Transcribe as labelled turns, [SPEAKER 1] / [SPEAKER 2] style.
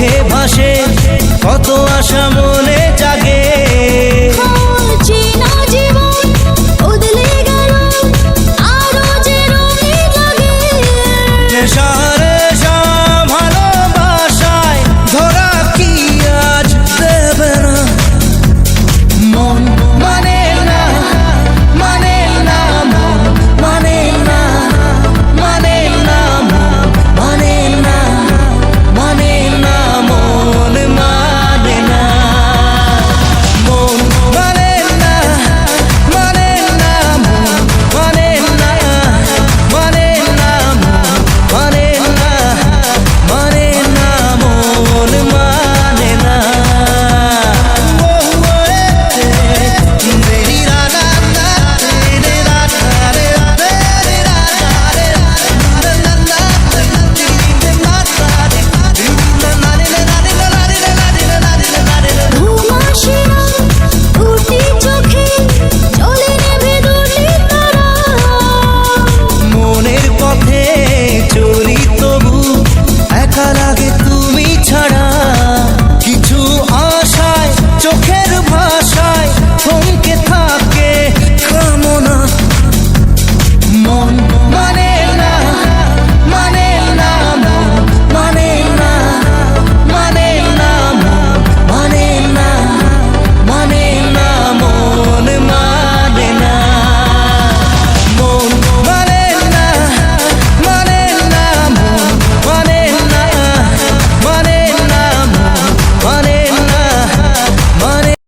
[SPEAKER 1] চোখে ভাসে কত আশা মনে জাগে।